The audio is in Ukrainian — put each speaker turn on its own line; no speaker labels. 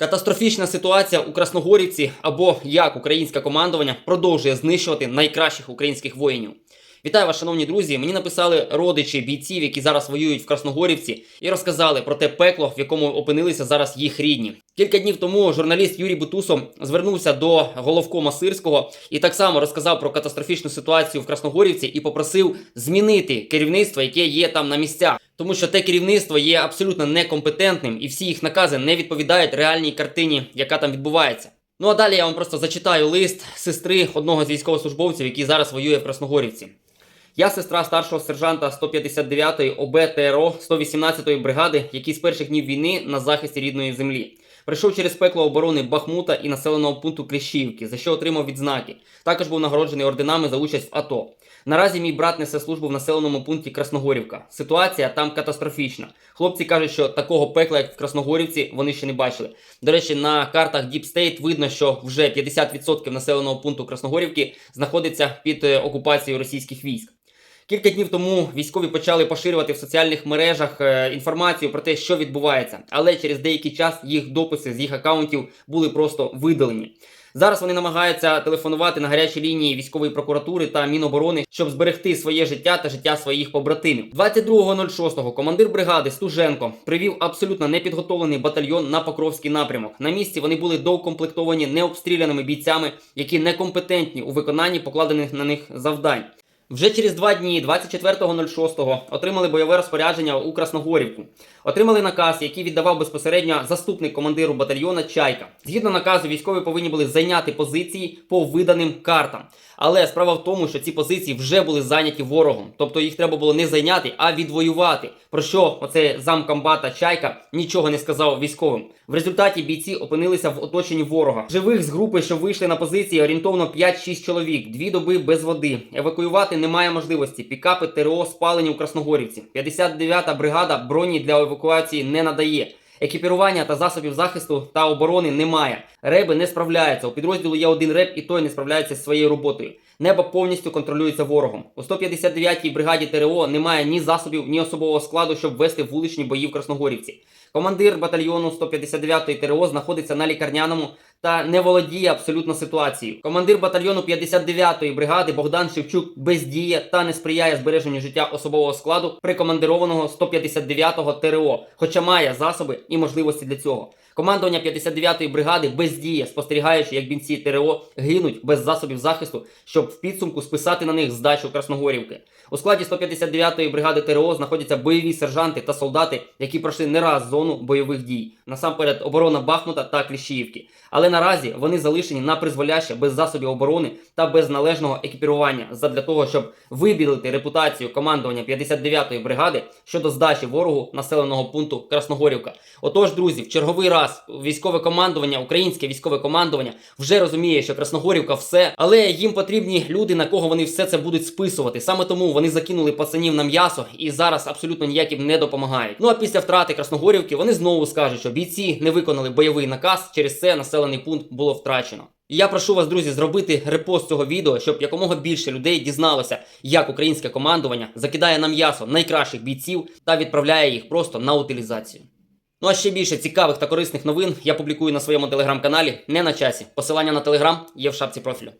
Катастрофічна ситуація у Красногорівці або як українське командування продовжує знищувати найкращих українських воїнів. Вітаю вас, шановні друзі. Мені написали родичі бійців, які зараз воюють в Красногорівці, і розказали про те пекло, в якому опинилися зараз їх рідні. Кілька днів тому журналіст Юрій Бутусов звернувся до головкома Сирського і так само розказав про катастрофічну ситуацію в Красногорівці і попросив змінити керівництво, яке є там на місцях. Тому що те керівництво є абсолютно некомпетентним, і всі їх накази не відповідають реальній картині, яка там відбувається. Ну а далі я вам просто зачитаю лист сестри одного з військовослужбовців, який зараз воює в Красногорівці. Я сестра старшого сержанта 159-ї ОБ ТРО 118-ї бригади, який з перших днів війни на захисті рідної землі. Прийшов через пекло оборони Бахмута і населеного пункту Кліщівки, за що отримав відзнаки. Також був нагороджений орденами за участь в АТО. Наразі мій брат несе службу в населеному пункті Красногорівка. Ситуація там катастрофічна. Хлопці кажуть, що такого пекла, як в Красногорівці, вони ще не бачили. До речі, на картах Deep State видно, що вже 50% населеного пункту Красногорівки знаходиться під е, окупацією російських військ. Кілька днів тому військові почали поширювати в соціальних мережах е, інформацію про те, що відбувається, але через деякий час їх дописи з їх акаунтів були просто видалені. Зараз вони намагаються телефонувати на гарячі лінії військової прокуратури та Міноборони, щоб зберегти своє життя та життя своїх побратимів. 22.06 командир бригади Стуженко привів абсолютно непідготовлений батальйон на Покровський напрямок. На місці вони були доукомплектовані необстріляними бійцями, які некомпетентні у виконанні покладених на них завдань. Вже через два дні, 24.06, отримали бойове розпорядження у Красногорівку. Отримали наказ, який віддавав безпосередньо заступник командиру батальйона Чайка. Згідно наказу, військові повинні були зайняти позиції по виданим картам. Але справа в тому, що ці позиції вже були зайняті ворогом, тобто їх треба було не зайняти, а відвоювати. Про що оцей замкомбата Чайка нічого не сказав військовим. В результаті бійці опинилися в оточенні ворога. Живих з групи, що вийшли на позиції, орієнтовно 5-6 чоловік, дві доби без води. Евакуювати немає можливості. Пікапи ТРО спалені у Красногорівці. 59-та бригада броні для евакуації не надає. Екіпірування та засобів захисту та оборони немає. Реби не справляються. У підрозділу є один реб, і той не справляється зі своєю роботою. Небо повністю контролюється ворогом. У 159-й бригаді ТРО немає ні засобів, ні особового складу, щоб вести вуличні бої в Красногорівці. Командир батальйону 159-ї ТРО знаходиться на лікарняному та не володіє абсолютно ситуацією. Командир батальйону 59-ї бригади Богдан Шевчук бездіє та не сприяє збереженню життя особового складу прикомандированого 159-го ТРО, хоча має засоби і можливості для цього. Командування 59-ї бригади бездіє, спостерігаючи, як бійці ТРО гинуть без засобів захисту, щоб в підсумку списати на них здачу Красногорівки. У складі 159-ї бригади ТРО знаходяться бойові сержанти та солдати, які пройшли не раз зону бойових дій, насамперед оборона Бахмута та Кліщіївки. Наразі вони залишені на призволяще без засобів оборони та без належного екіпірування задля того, щоб вибілити репутацію командування 59-ї бригади щодо здачі ворогу населеного пункту Красногорівка. Отож, друзі, в черговий раз військове командування, українське військове командування вже розуміє, що Красногорівка все, але їм потрібні люди, на кого вони все це будуть списувати. Саме тому вони закинули пацанів на м'ясо і зараз абсолютно ніяким не допомагають. Ну а після втрати Красногорівки вони знову скажуть, що бійці не виконали бойовий наказ, через це населений пункт було втрачено. І я прошу вас, друзі, зробити репост цього відео, щоб якомога більше людей дізналося, як українське командування закидає на м'ясо найкращих бійців та відправляє їх просто на утилізацію. Ну а ще більше цікавих та корисних новин я публікую на своєму телеграм-каналі не на часі. Посилання на телеграм є в шапці профілю.